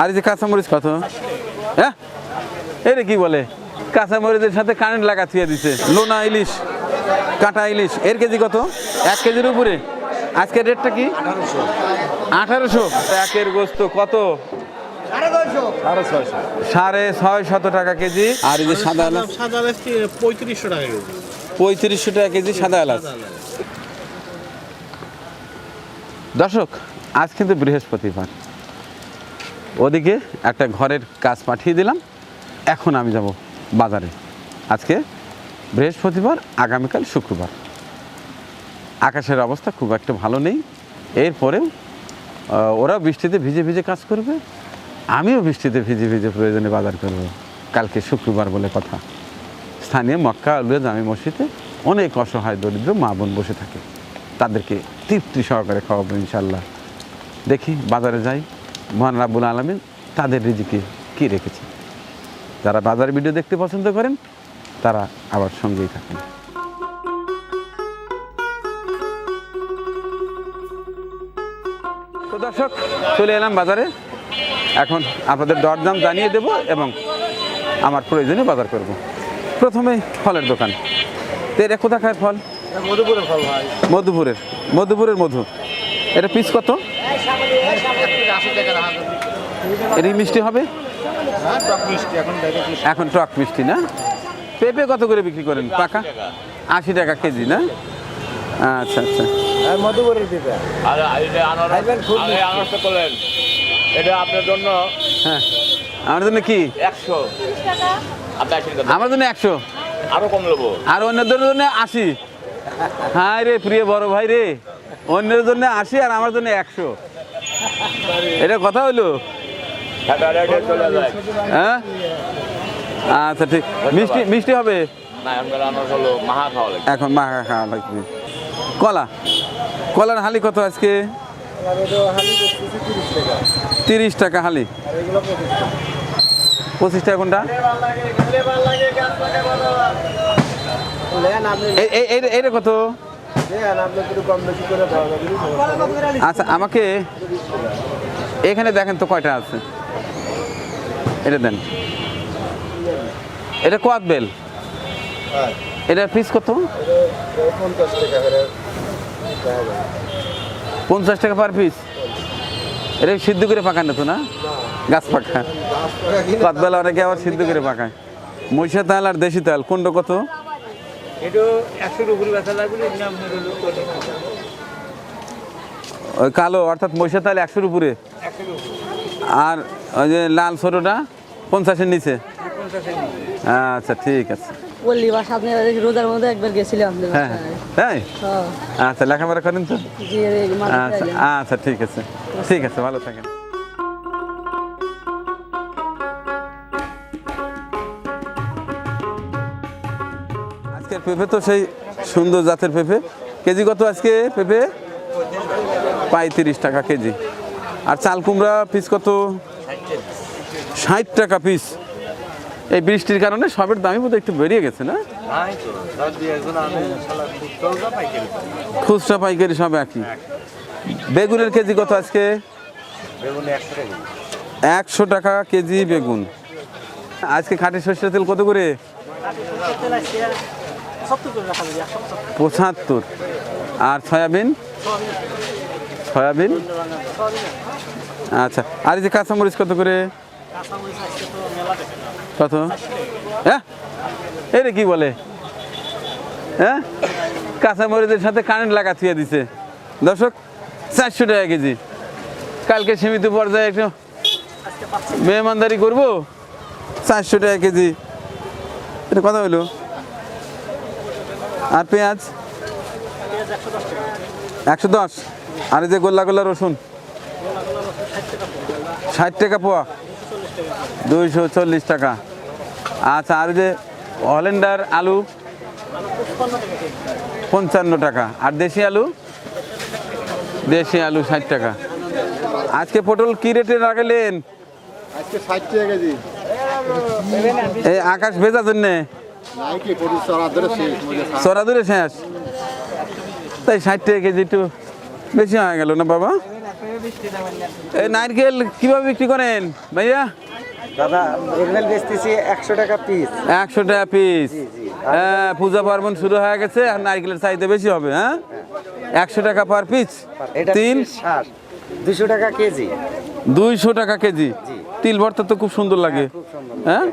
আর এই যে কাঁচামরিচ কত? হ্যাঁ? এই রে কি বলে? কাঁচামরিচের সাথে কারেন্ট লাগা থুয়ে দিছে। লোনা ইলিশ, কাঁটা ইলিশ, এর কেজি কত? এক কেজির উপরে। আজকের রেটটা কি? আঠারোশো। একের গোস্ত কত? সাড়ে ছয় শত টাকা কেজি। আর এই যে সাদা এলাচ? সাদা পঁয়ত্রিশশো টাকা কেজি পঁয়ত্রিশশো টাকা কেজি সাদা এলাচ। দর্শক, আজ কিন্তু বৃহস্পতিবার। ওদিকে একটা ঘরের কাজ পাঠিয়ে দিলাম। এখন আমি যাব বাজারে। আজকে বৃহস্পতিবার, আগামীকাল শুক্রবার। আকাশের অবস্থা খুব একটা ভালো নেই। এরপরেও ওরা বৃষ্টিতে ভিজে ভিজে কাজ করবে। আমিও বৃষ্টিতে ভিজে ভিজে প্রয়োজনে বাজার করব। কালকে শুক্রবার বলে কথা। স্থানীয় মক্কা আলুয়া জামি মসজিদে অনেক অসহায় দরিদ্র মা বোন বসে থাকে। তাদেরকে তৃপ্তি সহকারে খাওয়াবো ইনশাল্লাহ দেখি বাজারে যাই। মহান রাব্বুল আলমিন তাদের রিজিকে কী রেখেছে? যারা বাজার ভিডিও দেখতে পছন্দ করেন তারা আবার সঙ্গেই থাকেন। তো দর্শক চলে এলাম বাজারে। এখন আপনাদের দরদাম জানিয়ে দেব এবং আমার প্রয়োজনীয় বাজার করব। প্রথমে ফলের দোকান। তো এটা কোথাকার ফল? মধুপুরের ফল ভাই। মধুপুরের। মধুপুরের মধু। এটা পিস কত? এটা মিষ্টি হবে? হ্যাঁ এখন টক মিষ্টি না? পেঁপে কত করে বিক্রি করেন? পাকা? আশি টাকা কেজি না? আচ্ছা আচ্ছা। হ্যাঁ এটা আপনার জন্য হ্যাঁ। আমার জন্য কি? একশো। আমার জন্য একশো। আরও কম নেব। আর অন্যদের জন্য আশি। হ্যাঁ রে প্রিয় বড় ভাই রে। অন্যের জন্য আশি আর আমার জন্য একশো। এটা কথা হলো? হ্যাঁ? আচ্ছা ঠিক। মিষ্টি মিষ্টি হবে? না আমাদের আনারস হলো মাহা খাওয়া এখন লাগবে। কলা? কলার হালি কত আজকে? তিরিশ টাকা হালি। পঁচিশ টাকা কোনটা? এইটা কত? আচ্ছা আমাকে এখানে দেখেন তো কয়টা আছে? এটা দেন। এটা কোয়াত বেল? হ্যাঁ। এটা পিস কত? পঞ্চাশ টাকা পার পিস। এটা সিদ্ধ করে পাকান না তো না? গাছ পাকা। টাকা অনেকে আবার সিদ্ধ করে পাকায়। মহিষা তাল আর দেশি তাল কোনটা কত? এটা বেচা লাগবে ওই কালো অর্থাৎ মহিষা তাহলে একশোর উপরে। আর ওই যে লাল ছোটোটা পঞ্চাশের নিচে। আচ্ছা ঠিক আছে। রোজার মধ্যে একবার গেছিলাম হ্যাঁ হ্যাঁ। হ্যাঁ, আচ্ছা লেখাপড়া করেন তো? আচ্ছা আচ্ছা ঠিক আছে। ঠিক আছে ভালো থাকেন। আজকের পেঁপে তো সেই সুন্দর জাতের পেঁপে। কেজি কত আজকে পেঁপে? পঁয়ত্রিশ টাকা কেজি। আর চাল কুমড়া পিস কত? ষাট টাকা পিস এই বৃষ্টির কারণে সবের দামই বোধহয় একটু বেরিয়ে গেছে না? খুচরা পাইকারি সব একই। বেগুনের কেজি কত আজকে? একশো টাকা কেজি বেগুন। আজকে খাঁটি সর্ষের তেল কত করে? পঁচাত্তর। আর সয়াবিন? সয়াবিন? আচ্ছা আর এই যে কাঁচামরিচ কত করে? কত? হ্যাঁ? রে কি বলে? হ্যাঁ? কাঁচামরিচের সাথে কারেন্ট লাগা থুয়ে দিছে। দর্শক, চারশো টাকা কেজি। কালকে সীমিত পর্যায়ে একটু মেহমানদারি করব। চারশো টাকা কেজি। এটা কথা হলো? আর পেঁয়াজ? একশো দশ। আর এই যে গোল্লা গোল্লা রসুন। ষাট টাকা পোয়া। দুইশো চল্লিশ টাকা। আচ্ছা আর যে হলেন্ডার আলু পঞ্চান্ন টাকা। আর দেশি আলু? দেশি আলু ষাট টাকা। আজকে পটল কি রেটে কেজি। এই আকাশ ভেজার জন্যে। চড়া ধরে শেষ দূরে শেষ তাই ষাট টাকা কেজি একটু বেশি হয়ে গেল না বাবা? এই নারকেল কীভাবে বিক্রি করেন ভাইয়া? দাদা বেচতেছি একশো টাকা পিস একশো টাকা পিস। হ্যাঁ পূজা পার্বণ শুরু হয়ে গেছে আর নারকেলের চাহিদা বেশি হবে হ্যাঁ? একশো টাকা পার পিস তিন? দুশো টাকা কেজি। দুইশো টাকা কেজি। তিল ভর্তা তো খুব সুন্দর লাগে। হ্যাঁ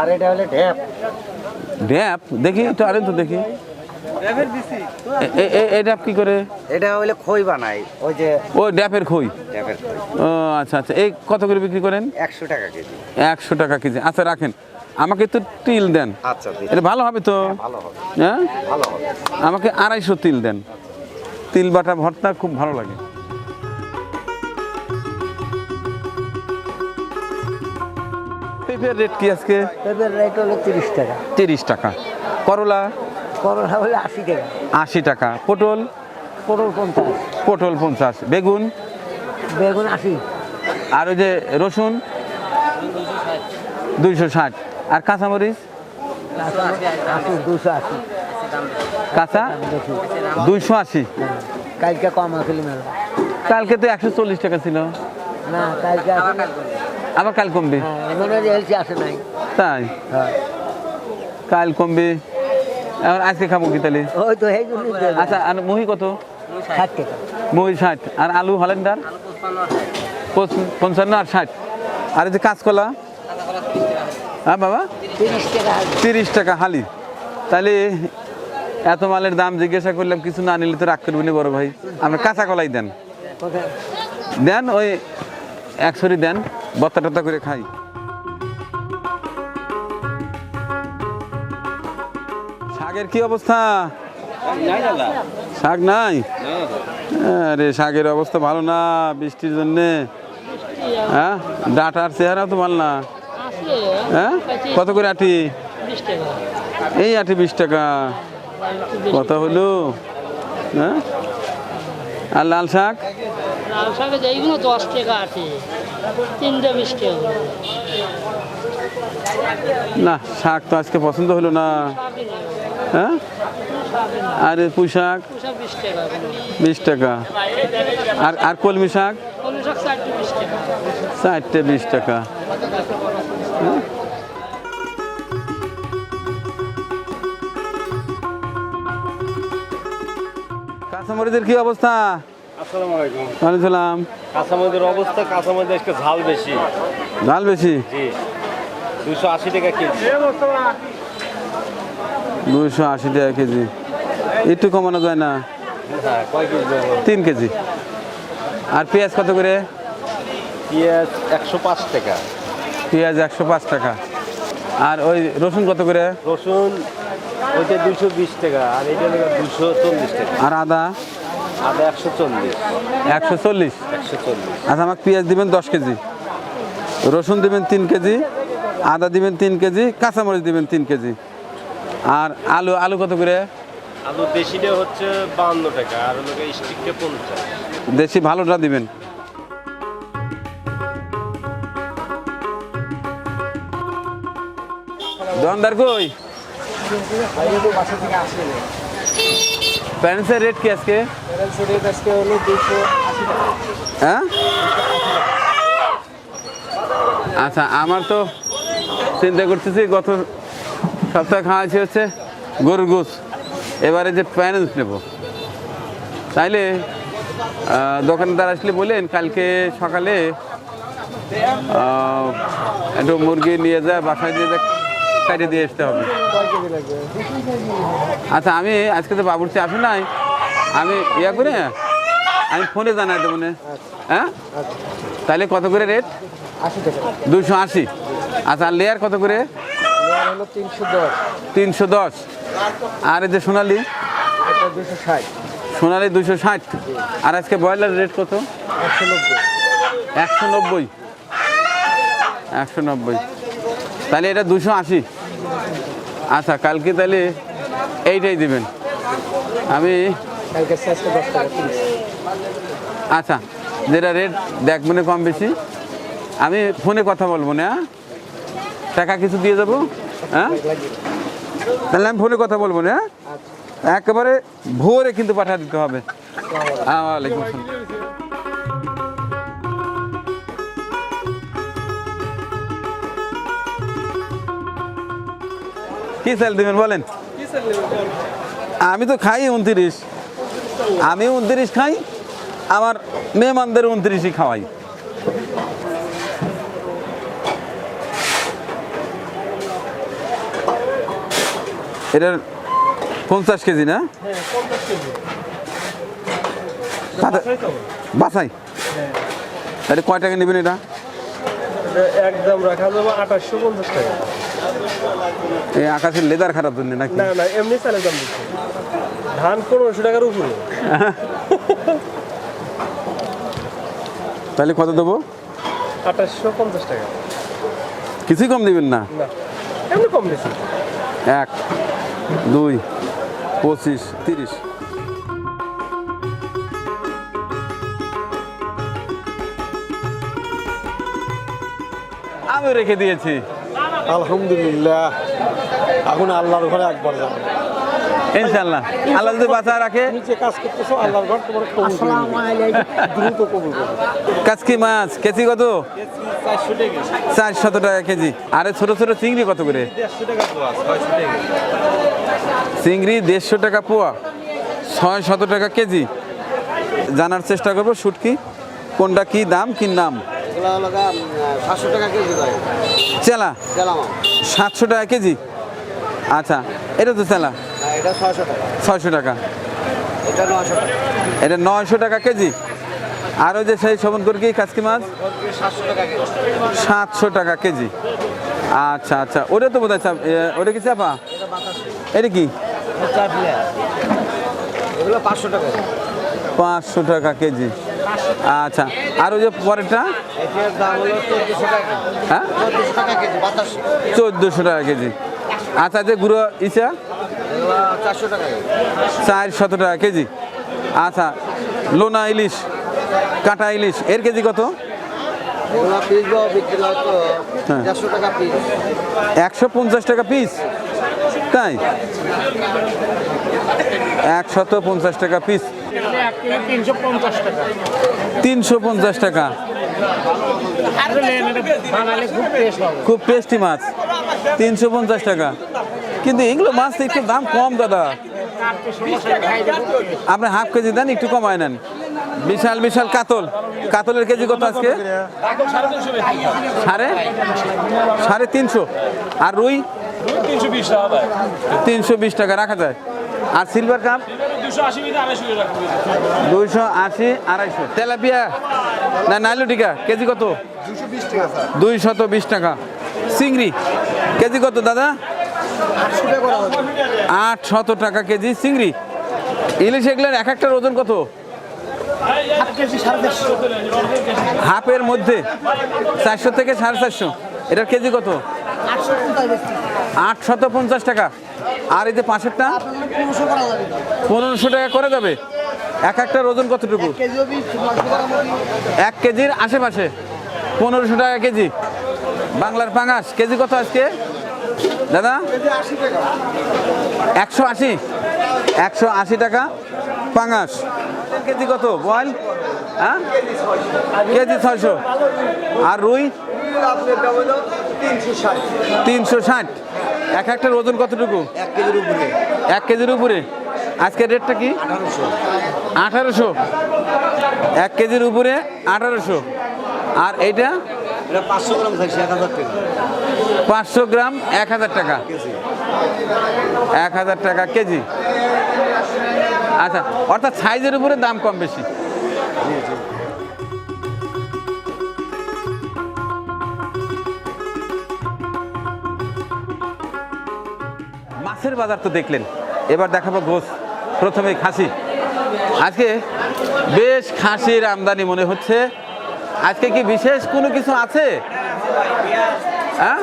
আর এটা হলে ঢ্যাপ ড্যাপ দেখি একটু আরেন তো দেখি। এই ড্যাপ কি করে? এটা হলে খই বানাই ওই যে ও ড্যাপের খই? ঢ্যাপের খই। ও আচ্ছা আচ্ছা। এই কত করে বিক্রি করেন? একশো টাকা কেজি। একশো টাকা কেজি। আচ্ছা রাখেন। আমাকে তো তিল দেন। আচ্ছা এটা ভালো হবে তো? ভালো হবে। হ্যাঁ? ভালো হবে। আমাকে আড়াইশো তিল দেন। তিল বাটা ভর্তা খুব ভালো লাগে। পেঁপের রেট কি আজকে? পেঁপের রেট হলো তিরিশ টাকা। তিরিশ টাকা। করলা? করলা হলে আশি টাকা। আশি টাকা। পটল? পটল পঞ্চাশ। পটল পঞ্চাশ। বেগুন? বেগুন আশি। আর ওই যে রসুন? দুইশো ষাট। আর কাঁচামরিচ? দুশো আশি। কাঁচা? দুইশো আশি। কালকে কম আসলে কালকে তো একশো চল্লিশ টাকা ছিল। না কালকে আবার কাল কমবে। হ্যাঁ তাই? হ্যাঁ। কাল কমবে। এখন আজকে খাব কি তাহলে? ওই তো জন্যই আচ্ছা আর মহি কত? ষাট টাকা। মহি ষাট। আর আলু হলেন্ডার পঞ্চান্ন আর ষাট। আর এই যে কাঁচকলা? হ্যাঁ বাবা? তিরিশ টাকা হালি। তিরিশ টাকা হালি। তাহলে এত মালের দাম জিজ্ঞাসা করলাম কিছু না নিলে তো রাগ করবি না বড় ভাই। আমরা কাঁচা কলাই দেন। দেন ওই একশোরি দেন বত্তা টত্তা করে খাই। শাকের কি অবস্থা? শাক নাই? আরে শাকের অবস্থা ভালো না বৃষ্টির জন্যে। হ্যাঁ? ডাটার চেহারা তো ভালো না। হ্যাঁ? কত করে আটি? এই আটি বিশ টাকা। কত হলো? হ্যাঁ? আর লাল শাক? লাল শাকের এইগুলো দশ টাকা আছে তিনটে বিশ টাকা না শাক তো আজকে পছন্দ হলো না। হ্যাঁ? আর পুঁই শাক বিশ টাকা। আর আর কলমি শাক? চারটে বিশ টাকা। চারটে বিশ টাকা হ্যাঁ? কাঁচামরিচের কি অবস্থা? আসসালামু আলাইকুম। ওয়ালাইকুম কাঁচামরিচের অবস্থা কাঁচামরিচ আজকে ঝাল বেশি। ঝাল বেশি? জি। দুশো আশি টাকা কেজি। দুইশো আশি টাকা কেজি। একটু কমানো যায় না? হ্যাঁ তিন কেজি। আর পেঁয়াজ কত করে? পেঁয়াজ একশো পাঁচ টাকা। পেঁয়াজ একশো পাঁচ টাকা। আর ওই রসুন কত করে? রসুন ওইটা দুশো বিশ টাকা আর এইটা দুশো চল্লিশ টাকা। আর আদা? আদা একশো চল্লিশ। একশো চল্লিশ। একশো চল্লিশ। আচ্ছা আমাকে পেঁয়াজ দিবেন দশ কেজি। রসুন দিবেন তিন কেজি আদা দিবেন তিন কেজি কাঁচামরিচ দিবেন তিন কেজি। আর আলু আলু কত করে? আলু দেশিটা হচ্ছে বাহান্ন টাকা আর ওগুলো স্টিকটা পঞ্চাশ। দেশি ভালোটা দিবেন। দোকানদার কই? প্যারেন্টসের রেট কি আজকে? হ্যাঁ? আচ্ছা আমার তো চিন্তা করতেছি গত সপ্তাহে খাওয়াছি হচ্ছে গরুর গোস এবারে যে প্যারেন্টস নেব। তাইলে দোকানদার আসলে বলেন কালকে সকালে একটু মুরগি নিয়ে যায় বাসায় নিয়ে যায় কাটে দিয়ে আসতে হবে। আচ্ছা আমি আজকে তো বাবুর্চি আসে নাই। আমি ইয়া করে আমি ফোনে জানাই দেবো না। হ্যাঁ? তাহলে কত করে রেট? দুশো আশি। আচ্ছা লেয়ার কত করে? তিনশো দশ। আর এই যে সোনালি? সোনালি দুশো ষাট। আর আজকে ব্রয়লার রেট কত? একশো নব্বই। একশো নব্বই। তাহলে এটা দুশো আশি। আচ্ছা কালকে তাহলে এইটাই দিবেন। আমি আচ্ছা যেটা রেট দেখবেন কম বেশি। আমি ফোনে কথা বলব না হ্যাঁ? টাকা কিছু দিয়ে যাব? হ্যাঁ? তাহলে আমি ফোনে কথা বলব না হ্যাঁ? একেবারে ভোরে কিন্তু পাঠিয়ে দিতে হবে। ওয়ালাইকুম কি সেল দেবেন বলেন? আমি তো খাই উনত্রিশ। আমি উনত্রিশ খাই, আমার মেহমানদের উনত্রিশই খাওয়াই। এটার পঞ্চাশ কেজি না? বাতা- বাসাই এটা কয় টাকা নেবেন এটা? একদম রাখা যাবে আঠাশশো পঞ্চাশ টাকা এই আকাশের লেদার খারাপ জন্য নাকি? না না এমনি চালের দাম দিচ্ছে। ধান পনেরোশো টাকার উপরে। তাহলে কত দেবো? আঠাশশো পঞ্চাশ টাকা। কিছুই কম দিবেন না? এমনি কম এক। দুই পঁচিশ তিরিশ আমি রেখে দিয়েছি। আলহামদুলিল্লাহ। এখন আল্লাহর ঘরে একবার যাব। ইনশাল্লাহ আল্লাহ যদি বাঁচা রাখে। কাজকি মাছ কেজি কত? চারশো টাকা। কেজি। আরে ছোট ছোট চিংড়ি কত করে? দেড়শো টাকা পোয়া চিংড়ি দেড়শো টাকা পোয়া ছয় শত টাকা কেজি। জানার চেষ্টা করব শুটকি কোনটা কি দাম কি নাম? এগুলো সাতশো টাকা কেজি চেলা? সাতশো টাকা কেজি। আচ্ছা এটা তো চেলা। এটা ছয়শো টাকা। এটা নশো টাকা। এটা নয়শো টাকা কেজি। আর ওই যে সেই শোভন করে কি কাজকি মাছ? সাতশো টাকা কেজি। আচ্ছা আচ্ছা। ওটা তো বোধ হয় ওটা কি চাপা? এটা কি? পাঁচশো টাকা পাঁচশো টাকা কেজি। আচ্ছা। আর ওই যে পরেরটা? হ্যাঁ? চোদ্দোশো টাকা কেজি চোদ্দোশো টাকা কেজি। আচ্ছা যে গুঁড়ো ইসা? চারশো টাকা কেজি চার শত টাকা কেজি। আচ্ছা লোনা ইলিশ কাঁটা ইলিশ এর কেজি কত? হয়। একশো পঞ্চাশ টাকা পিস তাই? একশত পঞ্চাশ টাকা পিস তিনশো পঞ্চাশ টাকা। খুব টেস্টি মাছ। তিনশো পঞ্চাশ টাকা। কিন্তু এগুলো মাছ তো একটু দাম কম দাদা। আপনি হাফ কেজি দেন একটু কমায় নেন। বিশাল বিশাল কাতল। কাতলের কেজি কত আজকে? সাড়ে? সাড়ে তিনশো। আর রুই? তিনশো বিশ টাকা রাখা যায়। আর সিলভার কাপ? দুইশো আশি আড়াইশো। তেলাপিয়া? না নাইলুটিকা কেজি কত? দুইশত বিশ টাকা। চিংড়ি? কেজি কত দাদা? আট শত টাকা কেজি চিংড়ি। ইলিশ এগুলোর এক একটার ওজন কত? হাফের মধ্যে। চারশো থেকে সাড়ে চারশো। এটার কেজি কত? আটশত পঞ্চাশ টাকা। আর এই যে পাঁচেরটা পনেরোশো টাকা করে যাবে। এক একটার ওজন কতটুকু? এক কেজির আশেপাশে। পনেরোশো টাকা কেজি। বাংলার পাঙাশ। কেজি কত আজকে? দাদা? একশো আশি। একশো আশি টাকা পাঙাশ। কেজি কত? বয়েল? হ্যাঁ? কেজি ছয়শো। আর রুই? তিনশো ষাট। এক একটার ওজন কতটুকু? এক কেজির উপরে। এক কেজির উপরে। আজকের রেটটা কি? আঠারোশো। এক কেজির উপরে আঠারোশো। আর এইটা? এটা পাঁচশো গ্রাম থাকছে এক হাজার টাকা। পাঁচশো গ্রাম এক হাজার টাকা। এক হাজার টাকা কেজি। আচ্ছা অর্থাৎ সাইজের উপরে দাম কম বেশি। মাছের বাজার তো দেখলেন। এবার দেখাবো গোস। প্রথমে খাসি। আজকে বেশ খাসির আমদানি মনে হচ্ছে। আজকে কি বিশেষ কোনো কিছু আছে? হ্যাঁ?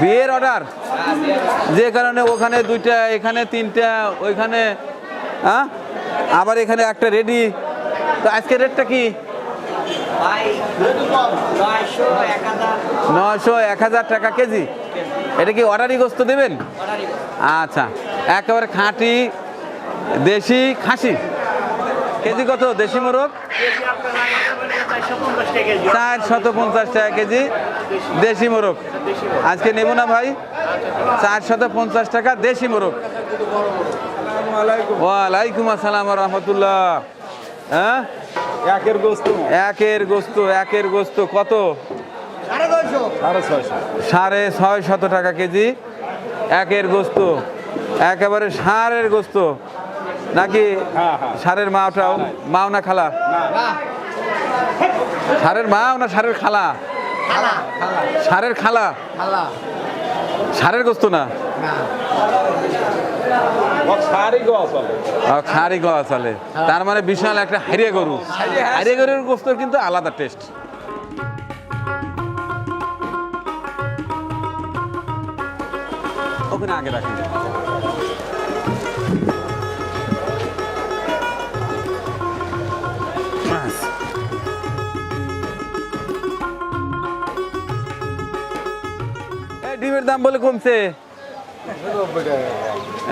বিয়ের অর্ডার যে কারণে ওখানে দুইটা, এখানে তিনটা, ওইখানে হ্যাঁ? আবার এখানে একটা রেডি তো আজকে রেটটা কি? নশো এক হাজার টাকা কেজি। এটা কি অর্ডারই গোস্ত দেবেন? আচ্ছা একেবারে খাঁটি, দেশি খাসি। কেজি কত? দেশি মোরগ? চার শত পঞ্চাশ টাকা কেজি। দেশি মোরগ। আজকে নেব না ভাই। চারশত পঞ্চাশ টাকা দেশি মোরগ। ওয়ালাইকুম আসসালাম রহমতুল্লাহ। হ্যাঁ? একের গোস্ত। একের গোস্ত একের গোস্ত। কত? সাড়ে ছয় শত টাকা কেজি। একের গোস্ত। একেবারে সারের গোস্ত। নাকি হ্যাঁ, হ্যাঁ। সারের মাওটাও মাও না খালা? সারের মা না সারের খালা? সারের খালা? সারের গোস্ত না? খারি গলা চলে তার মানে বিশাল একটা হারিয়ে গরু। হারিয়ে গরুর গোস্ত কিন্তু আলাদা টেস্ট ওখানে আগে রাখেন। ডিমের দাম বলে কমছে।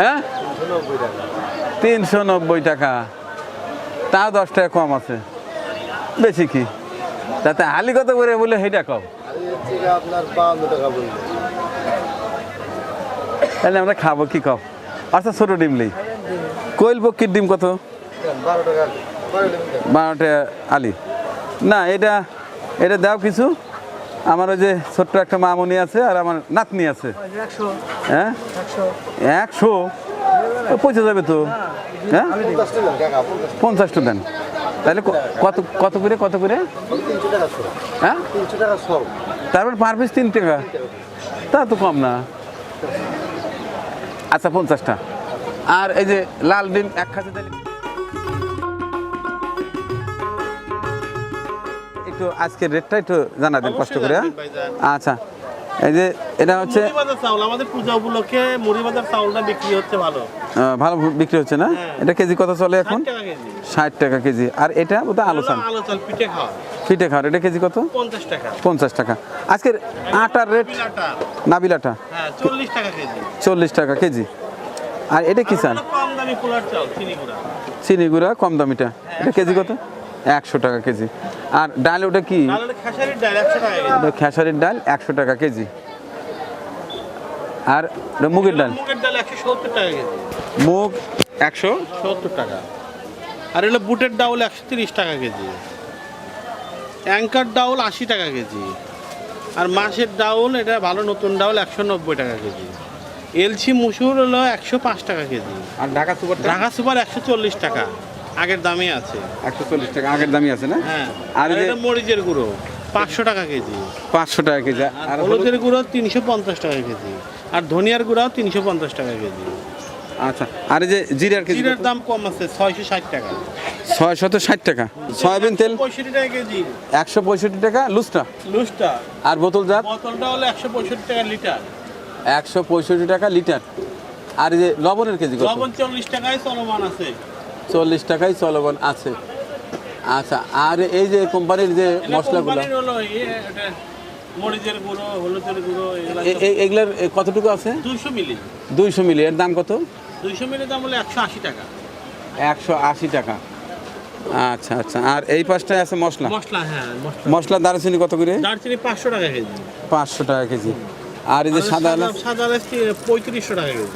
হ্যাঁ? তিনশো নব্বই টাকা। তা দশ টাকা কম আছে। বেশি কি? তাতে আলি কত করে বলে সেইটা কম তাহলে আমরা খাব কি কম আচ্ছা ছোটো ডিম নেই। কোয়েল পক্ষীর ডিম কত? বারোটা আলি। না, এটা এটা দাও কিছু। আমার ওই যে ছোট্ট একটা মামনি আছে আর আমার নাতনি আছে। হ্যাঁ? একশো। পৌঁছে যাবে তো। হ্যাঁ? পঞ্চাশটা দেন তাহলে কত কত করে কত করে? হ্যাঁ? তারপর পার পিস তিন টাকা। তা তো কম না। আচ্ছা পঞ্চাশটা। আর এই যে লাল ডিম এক খাঁচা একটু আজকের রেটটা একটু জানা দেন কষ্ট করে হ্যাঁ? আচ্ছা এই যে এটা হচ্ছে চাউল আমাদের পূজা উপলক্ষে মুড়িবাজার চাউলটা বিক্রি হচ্ছে ভালো। ভালো বিক্রি হচ্ছে না? এটা কেজি কত চলে এখন? ষাট টাকা কেজি। আর এটা বোধহয় আলো চাল। পিঠে খাওয়া। খাওয়ার এটা কেজি কত? পঞ্চাশ টাকা। পঞ্চাশ টাকা। আজকের আটার রেট নাবিলাটা। হ্যাঁ চল্লিশ টাকা কেজি। চল্লিশ টাকা কেজি। আর এটা কি চাল? চিনি গুঁড়া। চিনি গুঁড়া কম দামিটা। এটা কেজি কত? একশো টাকা কেজি। আর ডাল ওটা কি? খেসারির ডাল একশো টাকা কেজি। আর মুগের ডাল? ডাল একশো সত্তর টাকা কেজি। মুগ একশো? সত্তর টাকা। আর এগুলো বুটের ডাউল একশো তিরিশ টাকা কেজি। অ্যাঙ্কার ডাউল আশি টাকা কেজি। আর মাছের ডাউল এটা ভালো নতুন ডাউল একশো নব্বই টাকা কেজি। এলসি মুসুর হলো একশো পাঁচ টাকা কেজি। আর ঢাকা সুপার ঢাকা সুপার একশো চল্লিশ টাকা। আগের দামে আছে। একশো চল্লিশ টাকা আগের দামই আছে না? হ্যাঁ। আর এটা মরিচের গুঁড়ো পাঁচশো টাকা কেজি। পাঁচশো টাকা কেজি। আর আর হলুদের গুঁড়ো তিনশো পঞ্চাশ টাকা কেজি। আর ধনিয়ার গুঁড়াও তিনশো পঞ্চাশ টাকা কেজি। আচ্ছা আর যে জিরার কেজি জিরের দাম কম আছে ছয়শো ষাট টাকা। ছয় শত ষাট টাকা। সয়াবিন তেল? পঁয়ষট্টি টাকা কেজি। একশো পঁয়ষট্টি টাকা লুচটা? লুজটা আর বোতল জাত? বোতলটা হলো একশো পঁয়ষট্টি টাকা লিটার। একশো পঁয়ষট্টি টাকা লিটার। আর যে লবণের কেজি লবণ চল্লিশ টাকায় চলমান আছে। চল্লিশ টাকায় চলমান আছে। আচ্ছা আর এই যে কোম্পানির যে মশলাগুলো? মরিচের গুঁড়ো হলুদের গুঁড়ো এগুলার কতটুকু আছে? দুইশো মিলি। দুইশো মিলি এর দাম কত? দুইশো মিলি দাম হলো একশো আশি টাকা। একশো আশি টাকা। আচ্ছা আচ্ছা আর এই পাশটায় আছে মশলা? মশলা হ্যাঁ মশলা। দারচিনি কত করে? দারচিনি পাঁচশো টাকা কেজি। পাঁচশো টাকা কেজি। আর এই যে সাদা এলাচ? সাদা এলাচ পঁয়ত্রিশশো টাকা কেজি?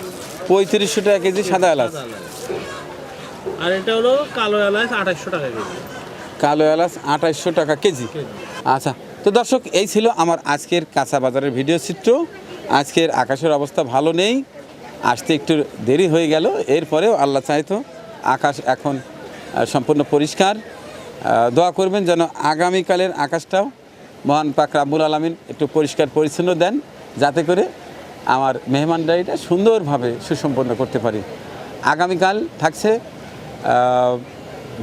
পঁয়ত্রিশশো টাকা কেজি সাদা এলাচ। আর এটা হলো কালো এলাচ আঠাশশো টাকা কেজি। কালো এলাচ আঠাইশশো টাকা কেজি। আচ্ছা তো দর্শক এই ছিল আমার আজকের কাঁচা বাজারের ভিডিও চিত্র। আজকের আকাশের অবস্থা ভালো নেই আসতে একটু দেরি হয়ে গেল। এরপরেও আল্লাহ চাইতো আকাশ এখন সম্পূর্ণ পরিষ্কার। দোয়া করবেন যেন আগামীকালের আকাশটাও মহান পাক রাব্বুল আলমিন একটু পরিষ্কার পরিচ্ছন্ন দেন যাতে করে আমার মেহমানদারিটা সুন্দরভাবে সুসম্পন্ন করতে পারি। আগামীকাল থাকছে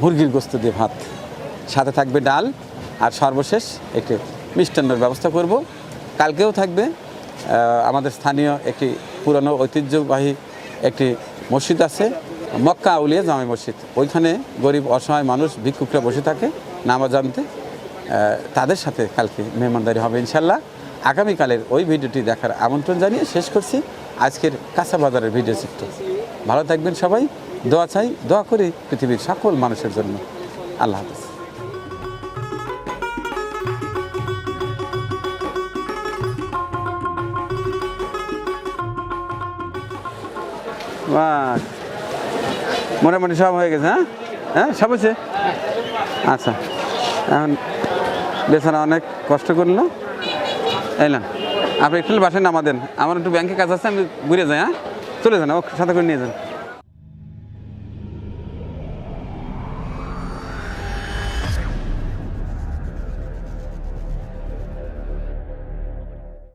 মুরগির গোস্ত দিয়ে ভাত। সাথে থাকবে ডাল আর সর্বশেষ একটি মিষ্টান্নর ব্যবস্থা করব। কালকেও থাকবে আমাদের স্থানীয় একটি পুরনো ঐতিহ্যবাহী একটি মসজিদ আছে, মক্কা আউলিয়া জামে মসজিদ। ওইখানে গরিব, অসহায় মানুষ, ভিক্ষুকরা বসে থাকে নামাজ জানতে তাদের সাথে কালকে মেহমানদারি হবে ইনশাল্লাহ। আগামীকালের ওই ভিডিওটি দেখার আমন্ত্রণ জানিয়ে শেষ করছি। আজকের কাঁচা বাজারের ভিডিও চিত্র। ভালো থাকবেন সবাই। দোয়া চাই, দোয়া করি পৃথিবীর সকল মানুষের জন্য। আল্লাহ হাফেজ। মোটামুটি সব হয়ে গেছে হ্যাঁ? হ্যাঁ সব হয়েছে? আচ্ছা এখন বেচারা অনেক কষ্ট করল। এলাম আপনি একটু বাসায় নামা দেন আমার একটু ব্যাংকে কাজ আছে, আমি ঘুরে যাই হ্যাঁ? চলে যান ওর সাথে করে নিয়ে যান।